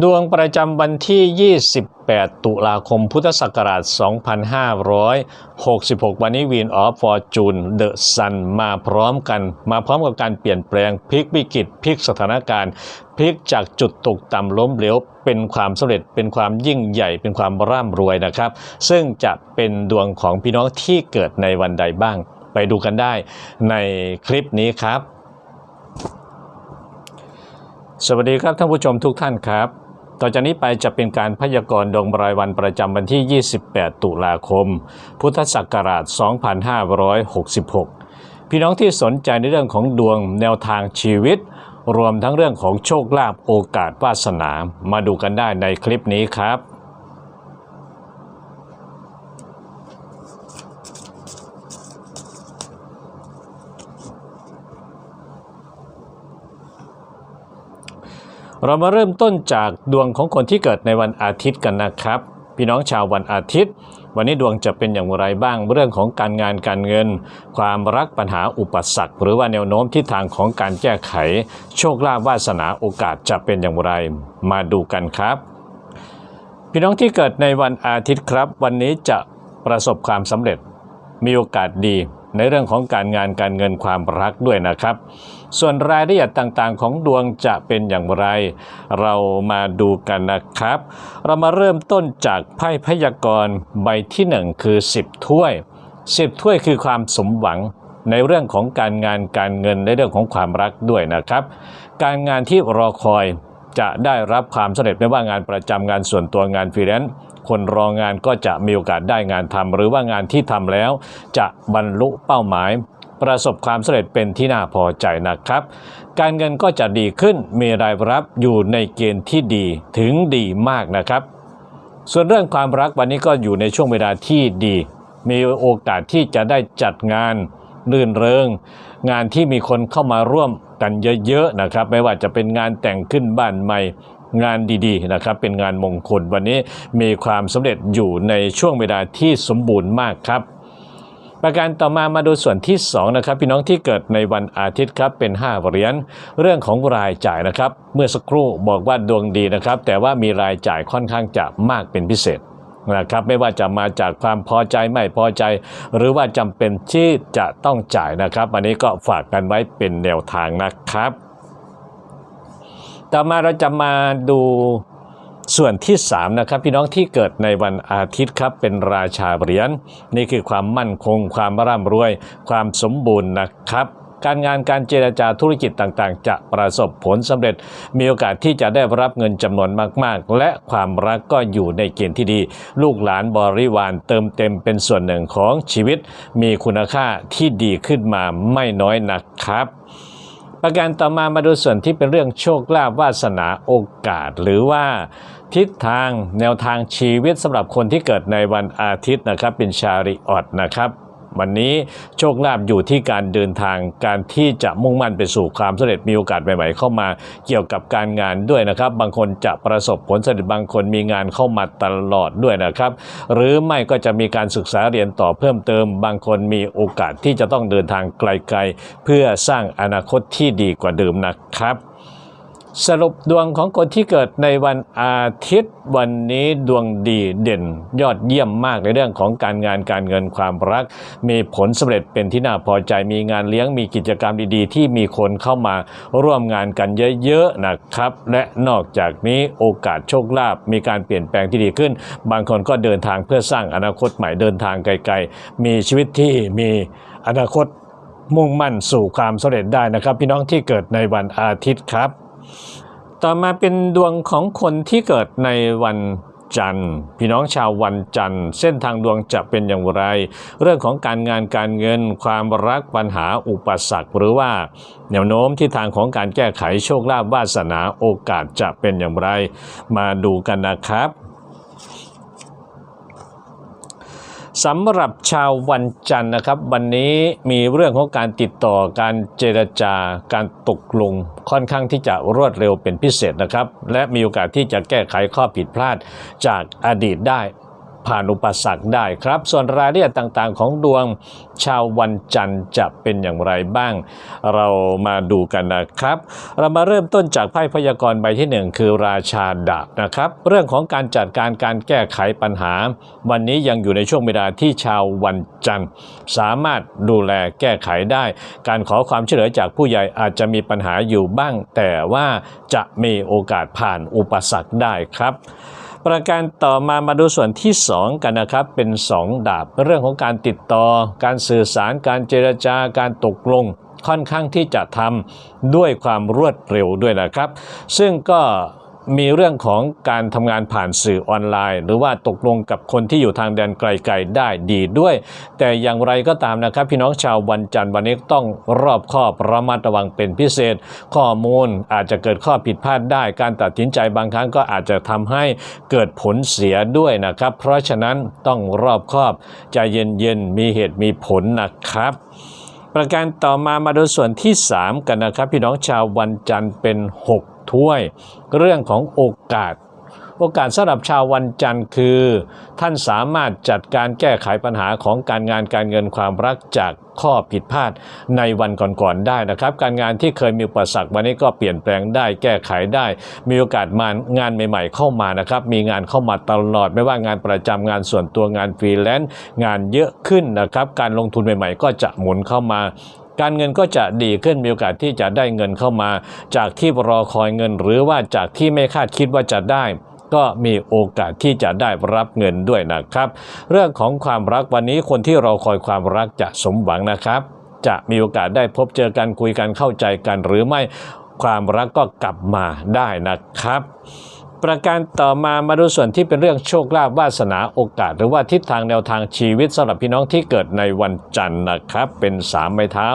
ดวงประจำวันที่ 28 ตุลาคม พุทธศักราช 2566 วันนี้วีนออฟฟอร์จูนเดอะซันมาพร้อมกัน มาพร้อมกับการเปลี่ยนแปลงพลิกวิกฤตพลิกสถานการณ์พลิกจากจุดตกต่ำล้มเหลวเป็นความสำเร็จเป็นความยิ่งใหญ่เป็นความร่ำรวยนะครับ ซึ่งจะเป็นดวงของพี่น้องที่เกิดในวันใดบ้าง ไปดูกันได้ในคลิปนี้ครับ สวัสดีครับท่านผู้ชมทุกท่านครับ ต่อจากนี้ไปจะเป็นการพยากรณ์ดวงรายวันประจำวันที่ 28 ตุลาคม พุทธศักราช 2566 พี่น้องที่สนใจในเรื่องของดวงแนวทางชีวิต รวมทั้งเรื่องของโชคลาภโอกาสวาสนา มาดูกันได้ในคลิปนี้ครับ เรามาเริ่มต้นจากดวงของคนที่เกิดในวันอาทิตย์กันนะครับ พี่น้องชาววันอาทิตย์ วันนี้ดวงจะเป็นอย่างไรบ้างเรื่องของการงานการเงิน ความรักปัญหาอุปสรรค หรือว่าแนวโน้มทิศทางของการแก้ไข โชคลาภวาสนาโอกาสจะเป็นอย่างไร มาดูกันครับ พี่น้องที่เกิดในวันอาทิตย์ครับ วันนี้จะประสบความสำเร็จมีโอกาสดี ในเรื่องของการงานการเงินความรักด้วยนะครับ ส่วนรายละเอียดต่างๆ ของดวงจะเป็นอย่างไร เรามาดูกันนะครับ เรามาเริ่มต้นจากไพ่พยากรณ์ใบที่หนึ่งคือ 10 ถ้วย 10 ถ้วยคือความสมหวังในเรื่องของการงานการเงินในเรื่องของความรักด้วยนะครับ การงานที่รอคอยจะได้รับความสำเร็จไม่ว่างานประจำงานส่วนตัวงานฟรีแลนซ์ คนรองงานก็จะมีโอกาสได้งานทำหรือว่างานที่ทำแล้ว จะบรรลุเป้าหมาย ประสบความสำเร็จเป็นที่น่าพอใจนะครับ การเงินก็จะดีขึ้นมีรายรับอยู่ในเกณฑ์ที่ดีถึงดีมากนะครับ ส่วนเรื่องความรักวันนี้ก็อยู่ในช่วงเวลาที่ดี มีโอกาสที่จะได้จัดงานรื่นเริง งานที่มีคนเข้ามาร่วมกันเยอะๆนะครับ ไม่ว่าจะเป็นงานแต่งขึ้นบ้านใหม่ งานดีๆนะครับเป็นงานมงคลวันนี้มีความสำเร็จอยู่ในช่วงเวลาที่สมบูรณ์มากครับประการต่อมามาดูส่วนที่2นะครับพี่น้องที่เกิดในวันอาทิตย์ครับเป็น5เหรียญเรื่องของรายจ่ายนะครับ เมื่อสักครู่บอกว่าดวงดีนะครับ แต่ว่ามีรายจ่ายค่อนข้างจะมากเป็นพิเศษนะครับไม่ว่าจะมาจากความพอใจไม่พอใจ หรือว่าจำเป็นที่จะต้องจ่ายนะครับ อันนี้ก็ฝากกันไว้เป็นแนวทางนะครับ ต่อมาเราจะมาดูส่วนที่ 3 นะครับ พี่น้องที่เกิดในวันอาทิตย์ครับเป็นราชาเหรียญนี่คือความมั่นคง ความร่ำรวย ความสมบูรณ์นะครับ การงานการเจรจาธุรกิจต่างๆ จะประสบผลสำเร็จ มีโอกาสที่จะได้รับเงินจำนวนมากๆ และความรักก็อยู่ในเกณฑ์ที่ดี ลูกหลานบริวารเติมเต็มเป็นส่วนหนึ่งของชีวิต มีคุณค่าที่ดีขึ้นมาไม่น้อยนะครับ ประการต่อมามาดูส่วนที่เป็นเรื่องโชคลาภวาสนาโอกาส หรือว่าทิศทางแนวทางชีวิตสำหรับคนที่เกิดในวันอาทิตย์นะครับ เป็นชาริออดนะครับ วันนี้โชคลาภอยู่ที่การเดินทางการที่จะมุ่งมั่นไปสู่ความสำเร็จมีโอกาสใหม่ ๆ เข้ามาเกี่ยวกับการงานด้วยนะครับ บางคนจะประสบผลสำเร็จบางคนมีงานเข้ามาตลอดด้วยนะครับ หรือไม่ก็จะมีการศึกษาเรียนต่อเพิ่มเติม บางคนมีโอกาสที่จะต้องเดินทางไกลๆ เพื่อสร้างอนาคตที่ดีกว่าเดิมนะครับ สรุปดวงของคนที่เกิดในวันอาทิตย์วันนี้ดวงดีเด่น ยอดเยี่ยมมากในเรื่องของการงานการเงินความรัก มีผลสำเร็จเป็นที่น่าพอใจมีงานเลี้ยงมีกิจกรรมดีๆ ที่มีคนเข้ามาร่วมงานกันเยอะๆนะครับ และนอกจากนี้โอกาสโชคลาภมีการเปลี่ยนแปลงที่ดีขึ้น บางคนก็เดินทางเพื่อสร้างอนาคตใหม่เดินทางไกลๆ มีชีวิตที่มีอนาคตมุ่งมั่นสู่ความสำเร็จได้นะครับ พี่น้องที่เกิดในวันอาทิตย์ครับ ต่อมาเป็นดวงของคนที่เกิดในวันจันทร์ พี่น้องชาววันจันทร์ เส้นทางดวงจะเป็นอย่างไร เรื่องของการงานการเงิน ความรักปัญหาอุปสรรค หรือว่าแนวโน้มที่ทางของการแก้ไขโชคลาภวาสนาโอกาสจะเป็นอย่างไร มาดูกันนะครับ สำหรับชาววันจันทร์นะครับ วันนี้มีเรื่องของการติดต่อการเจรจาการตกลงค่อนข้างที่จะรวดเร็วเป็นพิเศษนะครับ และมีโอกาสที่จะแก้ไขข้อผิดพลาดจากอดีตได้ ผ่านอุปสรรคได้ครับ ส่วนรายละเอียดต่างๆ ของดวงชาววันจันทร์จะเป็นอย่างไรบ้าง เรามาดูกันนะครับ เรามาเริ่มต้นจากไพ่พยากรณ์ใบที่หนึ่งคือราชาดาบนะครับ เรื่องของการจัดการการแก้ไขปัญหา วันนี้ยังอยู่ในช่วงเวลาที่ชาววันจันทร์ สามารถดูแลแก้ไขได้ การขอความช่วยเหลือจากผู้ใหญ่อาจจะมีปัญหาอยู่บ้าง แต่ว่าจะมีโอกาสผ่านอุปสรรคได้ครับ ประการต่อมามาดูส่วนที่ 2 กันนะครับ เป็น 2 ดาบ เรื่องของการติดต่อ การสื่อสารการเจรจาการตกลงค่อนข้างที่จะทำด้วยความรวดเร็วด้วยนะครับ ซึ่งก็ มีเรื่องของการทำงานผ่านสื่อออนไลน์ หรือว่าตกลงกับคนที่อยู่ทางแดนไกลๆได้ดีด้วย แต่อย่างไรก็ตามนะครับ พี่น้องชาววันจันทร์วันนี้ต้องรอบคอบระมัดระวังเป็นพิเศษ ข้อมูลอาจจะเกิดข้อผิดพลาดได้ การตัดสินใจบางครั้งก็อาจจะทำให้เกิดผลเสียด้วยนะครับ เพราะฉะนั้นต้องรอบคอบใจเย็นๆมีเหตุมีผลนะครับประการต่อมามาดูส่วนที่ 3 กันนะครับ พี่น้องชาววันจันทร์เป็น 6 ถ้วย เรื่องของโอกาส โอกาสสำหรับชาววันจันทร์คือ ท่านสามารถจัดการแก้ไขปัญหาของการงานการเงินความรักจากข้อผิดพลาดในวันก่อนๆได้นะครับ การงานที่เคยมีอุปสรรควันนี้ก็เปลี่ยนแปลงได้แก้ไขได้ มีโอกาสมางานใหม่ ๆ เข้ามานะครับ มีงานเข้ามาตลอด ไม่ว่างานประจำงานส่วนตัวงานฟรีแลนซ์งานเยอะขึ้นนะครับ การลงทุนใหม่ ๆ ก็จะหมุนเข้ามา การเงินก็จะดีขึ้นมีโอกาสที่จะได้เงินเข้ามา จากที่รอคอยเงิน หรือว่าจากที่ไม่คาดคิดว่าจะได้ก็มีโอกาสที่จะได้รับเงินด้วยนะครับ เรื่องของความรักวันนี้คนที่รอคอยความรักจะสมหวังนะครับ จะมีโอกาสได้พบเจอกันคุยกันเข้าใจกันหรือไม่ความรักก็กลับมาได้นะครับ ประการต่อมามาดูส่วนที่เป็นเรื่องโชคลาภวาสนาโอกาส หรือว่าทิศทางแนวทางชีวิตสำหรับพี่น้องที่เกิดในวันจันทร์นะครับ เป็นสามไม้เท้า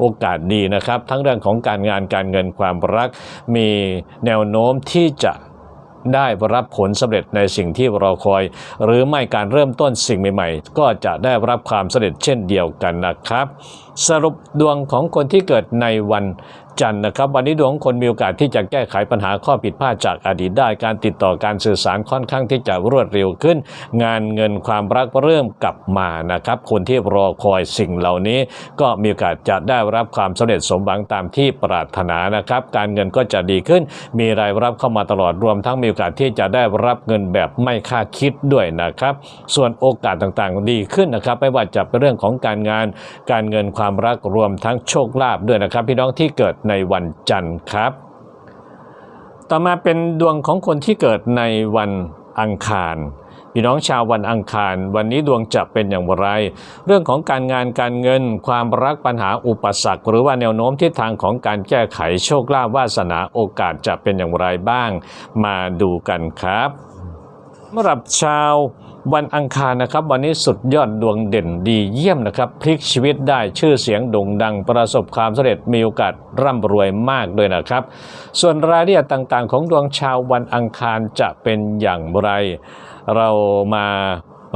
โอกาสดีนะครับ ทั้งเรื่องของการงานการเงินความรัก มีแนวโน้มที่จะได้รับผลสำเร็จในสิ่งที่รอคอย หรือไม่การเริ่มต้นสิ่งใหม่ๆ ก็จะได้รับความสำเร็จเช่นเดียวกันนะครับ สรุปดวงของคนที่เกิดในวัน จันทร์นะครับ วันนี้ดวงคนมีโอกาสที่จะแก้ไขปัญหาข้อผิดพลาดจากอดีตได้การติดต่อการสื่อสารค่อนข้างที่จะรวดเร็วขึ้น งานเงินความรักเริ่มกลับมานะครับ คนที่รอคอยสิ่งเหล่านี้ ก็มีโอกาสจะได้รับความสำเร็จสมหวังตามที่ปรารถนานะครับ การเงินก็จะดีขึ้น มีรายรับเข้ามาตลอดรวมทั้งมีโอกาสที่จะได้รับเงินแบบไม่คาดคิดด้วยนะครับ ส่วนโอกาสต่างๆดีขึ้นนะครับ ไม่ว่าจะเป็นเรื่องของการงาน การเงินความรักรวมทั้งโชคลาภด้วยนะครับ พี่น้องที่เกิดในวันจันทร์ครับ ต่อมาเป็นดวงของคนที่เกิดในวันอังคารพี่น้องชาววันอังคาร วันนี้ดวงจะเป็นอย่างไร เรื่องของการงานการเงิน ความรักปัญหาอุปสรรค หรือว่าแนวโน้มทิศทางของการแก้ไขโชคลาภวาสนาโอกาสจะเป็นอย่างไรบ้าง มาดูกันครับสำหรับชาว วันอังคารนะครับ วันนี้สุดยอดดวงเด่นดีเยี่ยมนะครับ พลิกชีวิตได้ชื่อเสียงโด่งดัง ประสบความสำเร็จมีโอกาสร่ำรวยมากด้วยนะครับ ส่วนรายละเอียดต่างๆ ของดวงชาววันอังคารจะเป็นอย่างไร เรามา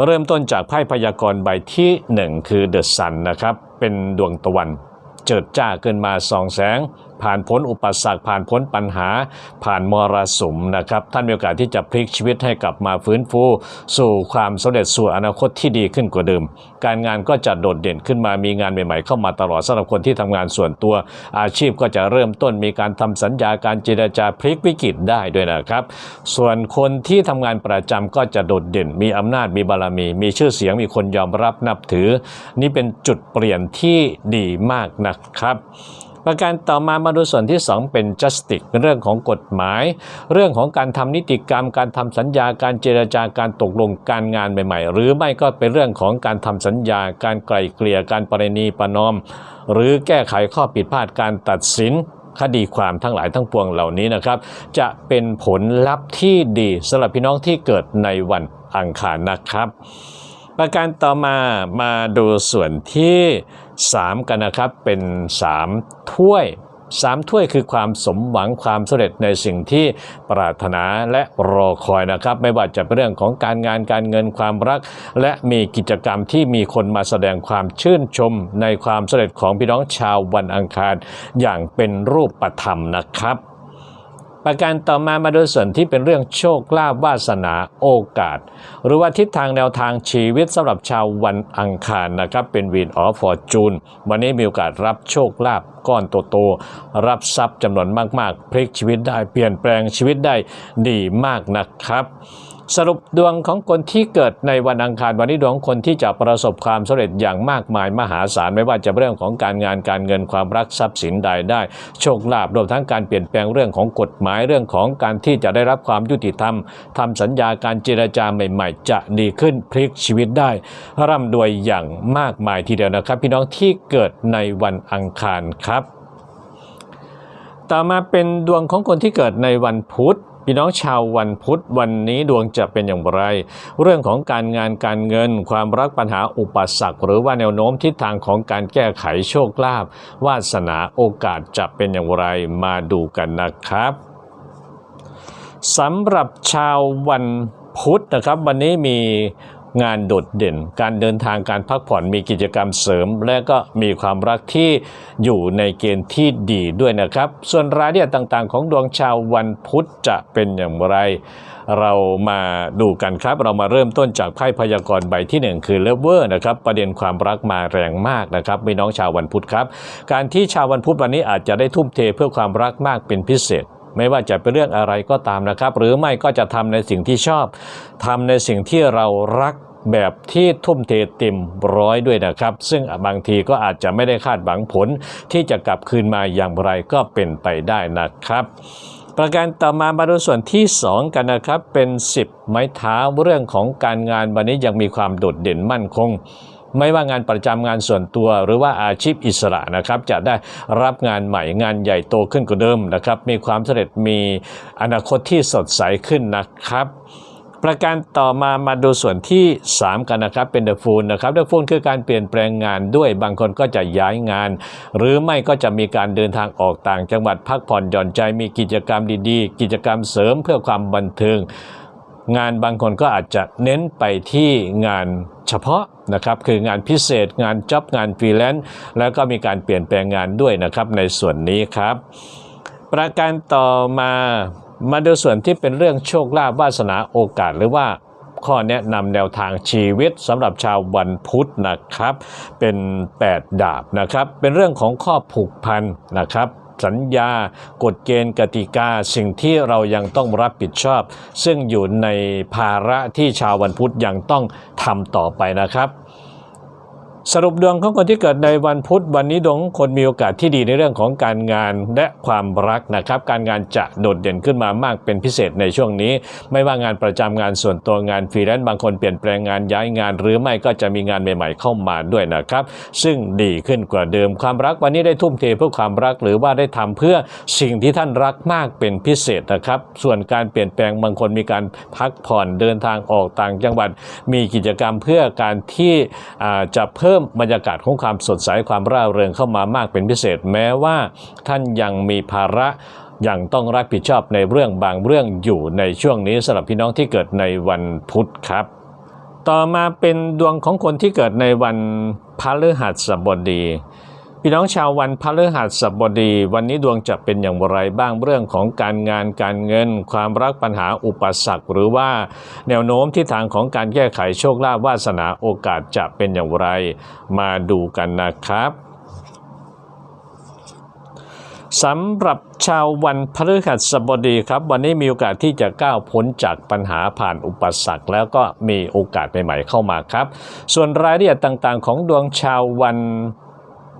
เริ่มต้นจากไพ่พยากรณ์ใบที่ 1 คือเดอะซันนะครับ เป็นดวงตะวัน เจิดจ้าขึ้นมาสองแสงผ่านพ้นอุปสรรค ผ่านพ้นปัญหา ผ่านมรสุมนะครับ ท่านมีโอกาสที่จะพลิกชีวิตให้กลับมาฟื้นฟู สู่ความสำเร็จสู่อนาคตที่ดีขึ้นกว่าเดิม การงานก็จะโดดเด่นขึ้นมามีงานใหม่ๆ เข้ามาตลอดสำหรับคนที่ทำงานส่วนตัว อาชีพก็จะเริ่มต้นมีการทำสัญญาการเจรจาพลิกวิกฤตได้ด้วยนะครับ ส่วนคนที่ทำงานประจำก็จะโดดเด่น มีอำนาจมีบารมี มีชื่อเสียงมีคนยอมรับนับถือ นี่เป็นจุดเปลี่ยนที่ดีมากนะครับ ประการต่อมามาดูส่วนที่ 2 เป็น justice เรื่องของกฎหมาย เรื่องของการทำนิติกรรม การทำสัญญาการเจรจาการตกลงการงานใหม่ ๆ หรือไม่ก็เป็นเรื่องของการทำสัญญา การไกล่เกลี่ยการประนีประนอม หรือแก้ไขข้อผิดพลาดการตัดสินคดีความทั้งหลายทั้งปวงเหล่านี้นะครับ จะเป็นผลลัพธ์ที่ดีสำหรับพี่น้องที่เกิดในวันอังคารนะครับ ประการต่อมามาดูส่วนที่ 3 กันนะครับเป็น 3 ถ้วย 3 ถ้วยคือความสมหวังความสำเร็จในสิ่งที่ปรารถนาและรอคอยนะครับ ไม่ว่าจะเป็นเรื่องของการงานการเงินความรัก และมีกิจกรรมที่มีคนมาแสดงความชื่นชม ในความสำเร็จของพี่น้องชาววันอังคาร อย่างเป็นรูปธรรมนะครับ ประการต่อมามาดูส่วนที่เป็นเรื่องโชคลาภวาสนาโอกาส หรือว่าทิศทางแนวทางชีวิตสำหรับชาววันอังคารนะครับเป็นวีนออฟฟอร์จูนวันนี้มีโอกาสรับโชคลาภก้อนโตๆรับทรัพย์จำนวนมากๆ พลิกชีวิตได้เปลี่ยนแปลงชีวิตได้ดีมากนะครับ สรุปดวงของคนที่เกิดในวันอังคารวันนี้ดวงคนที่จะประสบความสำเร็จอย่างมากมายมหาศาลไม่ว่าจะเรื่องของการงานการเงินความรักทรัพย์สินใดได้ โชคลาภรวมทั้งการเปลี่ยนแปลงเรื่องของกฎหมายเรื่องของการที่จะได้รับความยุติธรรมทำสัญญาการเจรจาใหม่ ๆ จะดีขึ้นพลิกชีวิตได้ ร่ำรวยอย่างมากมายทีเดียวนะครับ พี่น้องที่เกิดในวันอังคารครับ ต่อมาเป็นดวงของคนที่เกิดในวันพุธ พี่น้องชาววันพุธวันนี้ดวงจะเป็นอย่างไร เรื่องของการงานการเงิน ความรักปัญหาอุปสรรค หรือว่าแนวโน้มทิศทางของการแก้ไขโชคลาภวาสนาโอกาสจะเป็นอย่างไรมาดูกันนะครับสำหรับชาววันพุธนะครับ วันนี้มี งานโดดเด่น การเดินทางการพักผ่อนมีกิจกรรมเสริม และก็มีความรักที่อยู่ในเกณฑ์ที่ดีด้วยนะครับ ส่วนรายละเอียดต่างๆ ของดวงชาววันพุธจะเป็นอย่างไร เรามาดูกันครับเรามาเริ่มต้นจากไพ่พยากรณ์ใบที่หนึ่งคือเลเวอร์นะครับประเด็นความรักมาแรงมากนะครับพี่น้องชาววันพุธครับ การที่ชาววันพุธวันนี้อาจจะได้ทุ่มเทเพื่อความรักมากเป็นพิเศษ ไม่ว่าจะเป็นเรื่องอะไรก็ตามนะครับ หรือไม่ก็จะทำในสิ่งที่ชอบทำในสิ่งที่เรารักแบบที่ทุ่มเทเต็มร้อยด้วยนะครับ ซึ่งบางทีก็อาจจะไม่ได้คาดหวังผล ที่จะกลับคืนมาอย่างไรก็เป็นไปได้นะครับ ประการต่อมามาดูส่วนที่ 2 กันนะครับ เป็น 10 ไม้เท้าเรื่องของการงานวันนี้ยังมีความโดดเด่นมั่นคง ไม่ว่างานประจำงานส่วนตัวหรือว่าอาชีพอิสระนะครับจะได้รับงานใหม่งานใหญ่โตขึ้นกว่าเดิมนะครับมีความสำเร็จมีอนาคตที่สดใสขึ้นนะครับประการต่อมามาดูส่วนที่ 3 กันนะครับเป็นเดอะฟูลนะครับเดอะฟูลคือการเปลี่ยนแปลงงานด้วยบางคนก็จะย้ายงาน หรือไม่ก็จะมีการเดินทางออกต่างจังหวัดพักผ่อนหย่อนใจมีกิจกรรมดีๆ กิจกรรมเสริมเพื่อความบันเทิง งานบางคนก็อาจจะเน้นไปที่งานเฉพาะนะครับคืองานพิเศษงานจ็อบงานฟรีแลนซ์แล้วก็มีการเปลี่ยนแปลงงานด้วยนะครับในส่วนนี้ครับ ประการต่อมามาดูส่วนที่เป็นเรื่องโชคลาภวาสนาโอกาสหรือว่าข้อแนะนำแนวทางชีวิตสำหรับชาววันพุธนะครับ เป็น 8 ดาบนะครับ เป็นเรื่องของข้อผูกพันนะครับ สัญญา กฎเกณฑ์กติกาสิ่งที่เรายังต้องรับผิดชอบ ซึ่งอยู่ในภาระที่ชาววันพุธยังต้องทำต่อไปนะครับ สรุปดวงของคนที่เกิดในวันพุธวันนี้ดวงคนมีโอกาสที่ดีในเรื่องของการงานและความรักนะครับ การงานจะโดดเด่นขึ้นมามากเป็นพิเศษในช่วงนี้ ไม่ว่างานประจำงานส่วนตัวงานฟรีแลนซ์บางคนเปลี่ยนแปลงงานย้ายงาน หรือไม่ก็จะมีงานใหม่ ๆ เข้ามาด้วยนะครับ ซึ่งดีขึ้นกว่าเดิมความรักวันนี้ได้ทุ่มเทเพื่อความรักหรือว่าได้ทำเพื่อสิ่งที่ท่านรักมากเป็นพิเศษนะครับ ส่วนการเปลี่ยนแปลงบางคนมีการพักผ่อนเดินทางออกต่างจังหวัด มีกิจกรรมเพื่อการที่จะเพิ่มบรรยากาศของความสดใสความร่าเริงเข้ามามากเป็นพิเศษ แม้ว่าท่านยังมีภาระยังต้องรับผิดชอบในเรื่องบางเรื่องอยู่ในช่วงนี้สำหรับพี่น้องที่เกิดในวันพุธครับ ต่อมาเป็นดวงของคนที่เกิดในวันพฤหัสบดี พี่น้องชาววันพฤหัสบดี วันนี้ดวงจะเป็นอย่างไรบ้างเรื่องของการงานการเงิน ความรักปัญหาอุปสรรค หรือว่าแนวโน้มทิศทางของการแก้ไขโชคลาภวาสนาโอกาสจะเป็นอย่างไร มาดูกันนะครับสำหรับชาววันพฤหัสบดีครับ วันนี้มีโอกาสที่จะก้าวพ้นจากปัญหาผ่านอุปสรรค แล้วก็มีโอกาสใหม่ๆเข้ามาครับ ส่วนรายละเอียดต่างๆ ของดวงชาววันพ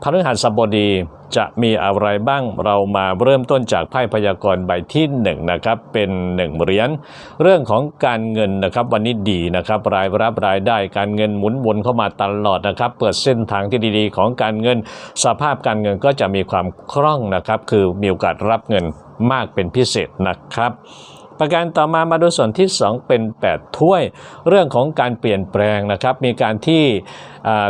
พฤหัสบดีจะมีอะไรบ้างเรามาเริ่มต้นจากไพ่พยากรณ์ใบที่1นงนะครับเป็น 1 เหรียญเรื่องของการเงินนะครับวันนี้ดีนะครับรายรับรายได้การเงินหมุนวนเข้ามาตลอดนะครับ เปิดเส้นทางที่ดีๆ ของการเงิน สภาพการเงินก็จะมีความคล่องนะครับ คือมีโอกาสรับเงินมากเป็นพิเศษนะครับประการต่อมามาดูส่วนที่ 2 เป็น 8 ถ้วย เรื่องของการเปลี่ยนแปลงนะครับ มีการที่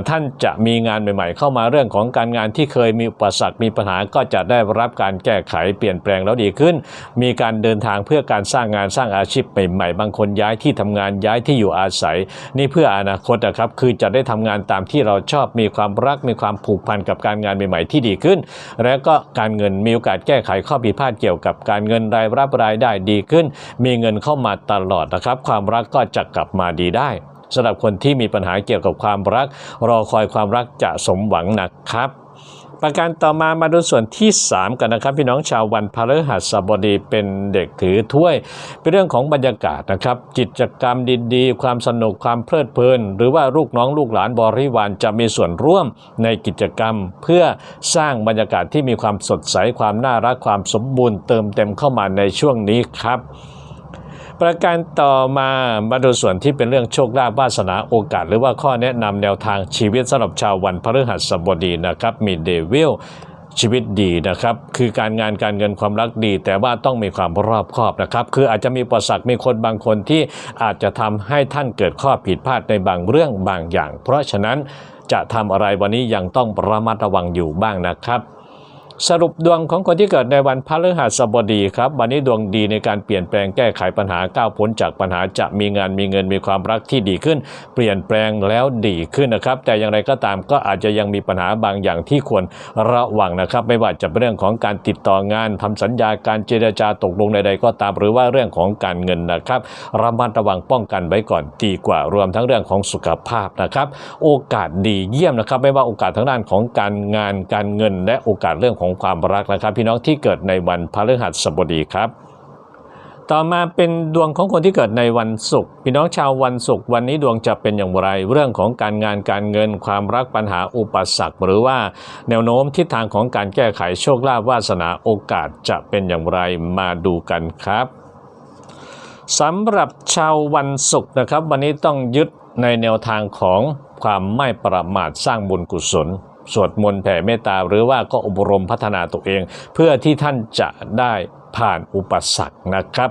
ท่านจะมีงานใหม่ ๆ เข้ามาเรื่องของการงานที่เคยมีอุปสรรคมีปัญหาก็จะได้รับการแก้ไขเปลี่ยนแปลงแล้วดีขึ้น มีการเดินทางเพื่อการสร้างงานสร้างอาชีพใหม่ๆ บางคนย้ายที่ทำงานย้ายที่อยู่อาศัย นี่เพื่ออนาคตนะครับคือจะได้ทำงานตามที่เราชอบมีความรักมีความผูกพันกับการงานใหม่ ๆ ที่ดีขึ้น และก็การเงินมีโอกาสแก้ไขข้อผิดพลาดเกี่ยวกับการเงินรายรับรายได้ดีขึ้น มีเงินเข้ามาตลอดนะครับ ความรักก็จะกลับมาดีได้ สำหรับคนที่มีปัญหาเกี่ยวกับความรัก รอคอยความรักจะสมหวังนะครับ ประการต่อมามาดูส่วนที่ 3 กันนะครับ พี่น้องชาววันพฤหัสบดีเป็นเด็กถือถ้วย เป็นเรื่องของบรรยากาศนะครับ กิจกรรมดีๆ ความสนุกความเพลิดเพลิน หรือว่าลูกน้องลูกหลานบริวารจะมีส่วนร่วมในกิจกรรม เพื่อสร้างบรรยากาศที่มีความสดใสความน่ารักความสมบูรณ์เติมเต็มเข้ามาในช่วงนี้ครับ ประการต่อมามาดูส่วนที่เป็นเรื่องโชคลาภวาสนาโอกาส หรือว่าข้อแนะนำแนวทางชีวิตสำหรับชาววันพฤหัสบดีนะครับ มีเดวิลชีวิตดีนะครับ คือการงานการเงินความรักดี แต่ว่าต้องมีความรอบคอบนะครับ คืออาจจะมีประสักมีคนบางคนที่อาจจะทำให้ท่านเกิดข้อผิดพลาดในบางเรื่องบางอย่าง เพราะฉะนั้นจะทำอะไรวันนี้ยังต้องระมัดระวังอยู่บ้างนะครับ สรุปดวงของคนที่เกิดในวันพฤหัสบดีครับ วันนี้ดวงดีในการเปลี่ยนแปลงแก้ไขปัญหาก้าวพ้นจากปัญหาจะมีงานมีเงินมีความรักที่ดีขึ้น เปลี่ยนแปลงแล้วดีขึ้นนะครับ แต่อย่างไรก็ตามก็อาจจะยังมีปัญหาบางอย่างที่ควรระวังนะครับ ไม่ว่าจะเป็นเรื่องของการติดต่องานทำสัญญาการเจรจาตกลงใดๆก็ตามหรือว่าเรื่องของการเงินนะครับระมัดระวังป้องกันไว้ก่อนดีกว่ารวมทั้งเรื่องของสุขภาพนะครับ โอกาสดีเยี่ยมนะครับ ไม่ว่าโอกาสทางด้านของการงานการเงิน และโอกาสเรื่องของของความรักนะครับ พี่น้องที่เกิดในวันพฤหัสบดีครับ ต่อมาเป็นดวงของคนที่เกิดในวันศุกร์พี่น้องชาววันศุกร์วันนี้ดวงจะเป็นอย่างไร เรื่องของการงานการเงินความรักปัญหาอุปสรรคหรือว่าแนวโน้มทิศทางของการแก้ไขโชคลาภวาสนาโอกาสจะเป็นอย่างไรมาดูกันครับสำหรับชาววันศุกร์นะครับ วันนี้ต้องยึดในแนวทางของความไม่ประมาทสร้างบุญกุศล สวดมนต์แผ่เมตตาหรือว่าก็อบรมพัฒนาตัวเอง เพื่อที่ท่านจะได้ผ่านอุปสรรคนะครับ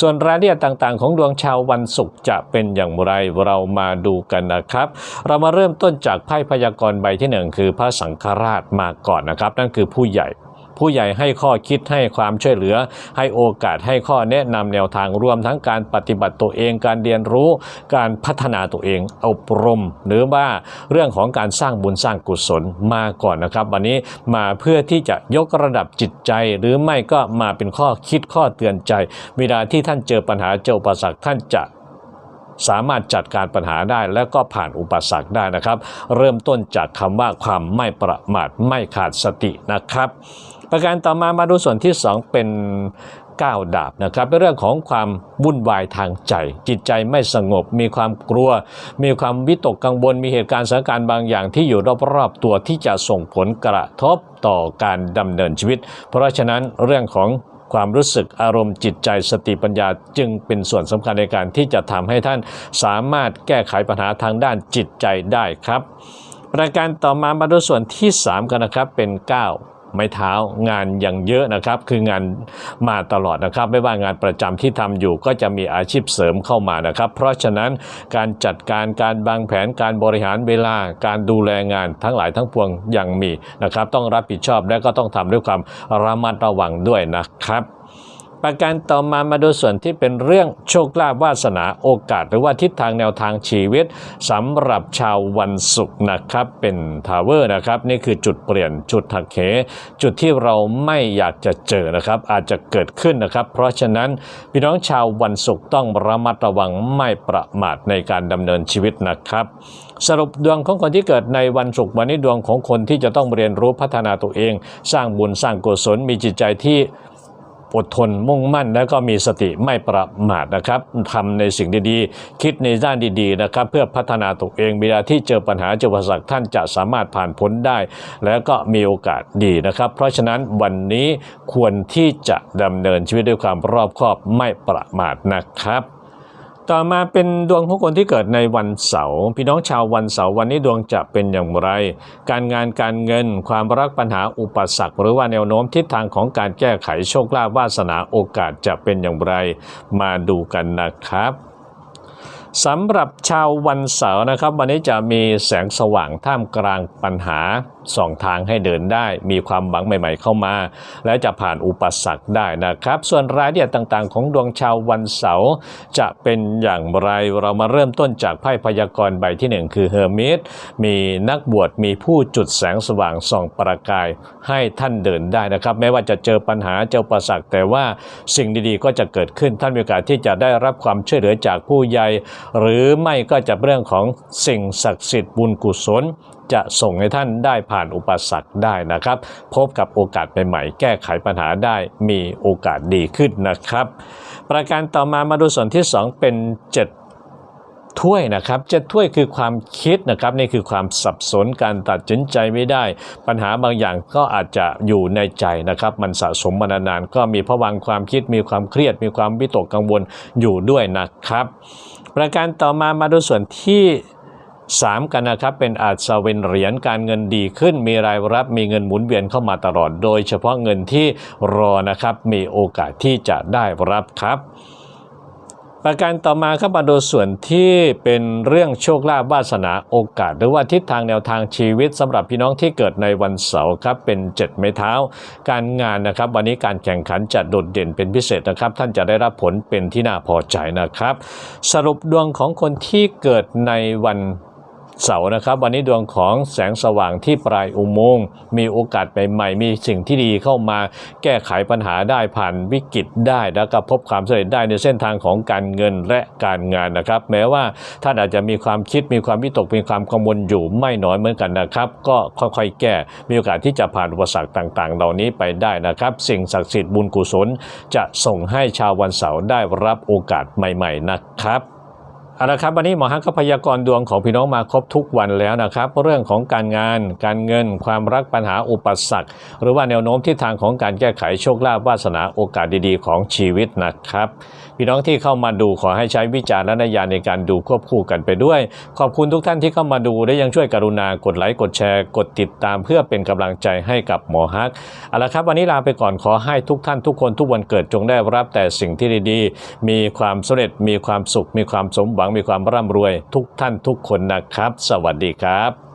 ส่วนรายละเอียดต่างๆ ของดวงชาววันศุกร์จะเป็นอย่างไรเรามาดูกันนะครับ เรามาเริ่มต้นจากไพ่พยากรณ์ใบที่หนึ่งคือพระสังฆราชมาก่อนนะครับ นั่นคือผู้ใหญ่ ผู้ใหญ่ให้ข้อคิดให้ความช่วยเหลือ ให้โอกาสให้ข้อแนะนำแนวทางรวมทั้งการปฏิบัติตัวเองการเรียนรู้การพัฒนาตัวเองอบรม หรือว่าเรื่องของการสร้างบุญสร้างกุศลมาก่อนนะครับ วันนี้มาเพื่อที่จะยกระดับจิตใจ หรือไม่ก็มาเป็นข้อคิดข้อเตือนใจ เวลาที่ท่านเจอปัญหาเจออุปสรรคท่านจะสามารถจัดการปัญหาได้และก็ผ่านอุปสรรคได้นะครับ เริ่มต้นจากคำว่าความไม่ประมาทไม่ขาดสตินะครับ ประการต่อมามาดูส่วนที่ 2 เป็นก้าวดาบนะครับเป็นเรื่องของความวุ่นวายทางใจ จิตใจไม่สงบ มีความกลัว มีความวิตกกังวลมีเหตุการณ์สถานการณ์บางอย่างที่อยู่รอบๆตัวที่จะส่งผลกระทบต่อการดำเนินชีวิต เพราะฉะนั้นเรื่องของความรู้สึกอารมณ์จิตใจสติปัญญาจึงเป็นส่วนสำคัญในการที่จะทำให้ท่านสามารถแก้ไขปัญหาทางด้านจิตใจได้ครับ ประการต่อมามาดูส่วนที่ 3 กันนะครับเป็น 9 ไม้เท้างานอย่างเยอะนะครับ คืองานมาตลอดนะครับ ไม่ว่างานประจำที่ทำอยู่ก็จะมีอาชีพเสริมเข้ามานะครับ เพราะฉะนั้นการจัดการการวางแผนการบริหารเวลาการดูแลงานทั้งหลายทั้งปวงยังมีนะครับ ต้องรับผิดชอบและก็ต้องทำด้วยความระมัดระวังด้วยนะครับ ประการต่อมามาดูส่วนที่เป็นเรื่องโชคลาภวาสนาโอกาส หรือว่าทิศทางแนวทางชีวิตสำหรับชาววันศุกร์นะครับ เป็นทาวเวอร์นะครับ นี่คือจุดเปลี่ยนจุดหักเหจุดที่เราไม่อยากจะเจอนะครับ อาจจะเกิดขึ้นนะครับ เพราะฉะนั้นพี่น้องชาววันศุกร์ต้องระมัดระวังไม่ประมาทในการดำเนินชีวิตนะครับ สรุปดวงของคนที่เกิดในวันศุกร์วันนี้ดวงของคนที่จะต้องเรียนรู้พัฒนาตัวเอง สร้างบุญสร้างกุศลมีจิตใจที่ อดทนมุ่งมั่น แล้วก็มีสติไม่ประมาทนะครับทำในสิ่งดีๆ คิดในด้านดีๆนะครับ เพื่อพัฒนาตัวเองเวลาที่เจอปัญหาเจออุปสรรคท่านจะสามารถผ่านพ้นได้ แล้วก็มีโอกาสดีนะครับ เพราะฉะนั้นวันนี้ควรที่จะดำเนินชีวิตด้วยความรอบคอบไม่ประมาทนะครับ ต่อมาเป็นดวงของคนที่เกิดในวันเสาร์พี่น้องชาววันเสาร์วันนี้ดวงจะเป็นอย่างไร การงานการเงิน ความรักปัญหาอุปสรรค หรือว่าแนวโน้มทิศทางของการแก้ไขโชคลาภวาสนาโอกาสจะเป็นอย่างไร มาดูกันนะครับสำหรับชาววันเสาร์นะครับ วันนี้จะมีแสงสว่างท่ามกลางปัญหาสองทางให้เดินได้ มีความหวังใหม่ๆเข้ามา และจะผ่านอุปสรรคได้นะครับ ส่วนรายละเอียดต่างๆ ของดวงชาววันเสาร์จะเป็นอย่างไรเรามาเริ่มต้นจากไพ่พยากรณ์ใบที่หนึ่งคือเฮอร์มิสมีนักบวชมีผู้จุดแสงสว่างส่องประกายให้ท่านเดินได้นะครับ แม้ว่าจะเจอปัญหาเจออุปสรรคแต่ว่าสิ่งดีๆ ก็จะเกิดขึ้นท่านมีโอกาสที่จะได้รับความช่วยเหลือจากผู้ใหญ่หรือไม่ก็จะเรื่องของสิ่งศักดิ์สิทธิ์บุญกุศล จะส่งให้ท่านได้ผ่านอุปสรรคได้นะครับ พบกับโอกาสใหม่ๆ แก้ไขปัญหาได้มีโอกาสดีขึ้นนะครับ ประการต่อมามาดูส่วนที่ 2 เป็น 7ถ้วยนะครับเจ็ดถ้วยคือความคิดนะครับนี่คือความสับสนการตัดสินใจไม่ได้ ปัญหาบางอย่างก็อาจจะอยู่ในใจนะครับมันสะสมมานานๆก็มีพวังความคิดมีความเครียด มีความวิตกกังวลอยู่ด้วยนะครับ ประการต่อมามาดูส่วนที่ 3 กันนะครับ เป็นอาจจะเป็นเหรียญการเงินดีขึ้น มีรายรับมีเงินหมุนเวียนเข้ามาตลอด โดยเฉพาะเงินที่รอนะครับมีโอกาสที่จะได้รับครับประการต่อมาครับมาดูส่วนที่เป็นเรื่องโชคลาภวาสนาโอกาส หรือว่าทิศทางแนวทางชีวิตสำหรับพี่น้องที่เกิดในวันเสาร์ครับเป็น 7 ไม้เท้า การงานนะครับ วันนี้การแข่งขันจะโดดเด่นเป็นพิเศษนะครับ ท่านจะได้รับผลเป็นที่น่าพอใจนะครับ สรุปดวงของคนที่เกิดในวัน เสาร์นะครับ วันนี้ดวงของแสงสว่างที่ปลายอุโมงค์มีโอกาสใหม่ๆมีสิ่งที่ดีเข้ามาแก้ไขปัญหาได้ผ่านวิกฤตได้ แล้วก็พบความสำเร็จได้ในเส้นทางของการเงินและการงานนะครับ แม้ว่าท่านอาจจะมีความคิดมีความวิตกมีความกังวลอยู่ไม่น้อยเหมือนกันนะครับ ก็ค่อยๆ แก้มีโอกาสที่จะผ่านอุปสรรคต่างๆ เหล่านี้ไปได้นะครับ สิ่งศักดิ์สิทธิ์บุญกุศล จะส่งให้ชาววันเสาร์ได้รับโอกาสใหม่ ๆนะครับ เอาละครับวันนี้หมอฮักก็พยากรณ์ดวงของพี่น้องมาครบทุกวันแล้วนะครับ เรื่องของการงาน การเงิน ความรักปัญหาอุปสรรค หรือว่าแนวโน้มทิศทางของการแก้ไขโชคลาภวาสนาโอกาสดีๆ ของชีวิตนะครับพี่น้องที่เข้ามาดูขอให้ใช้วิจารณญาณในการดูควบคู่กันไปด้วย ขอบคุณทุกท่านที่เข้ามาดูและยังช่วยกรุณากดไลค์กดแชร์ กดติดตามเพื่อเป็นกำลังใจให้กับหมอฮักเอาละครับวันนี้ลาไปก่อนขอให้ทุกท่านทุกคนทุกวันเกิดจงได้รับแต่สิ่งที่ดีๆ มีความสำเร็จมีความสุข มีความสมหวังมีความร่ำรวย ทุกท่านทุกคนนะครับ สวัสดีครับ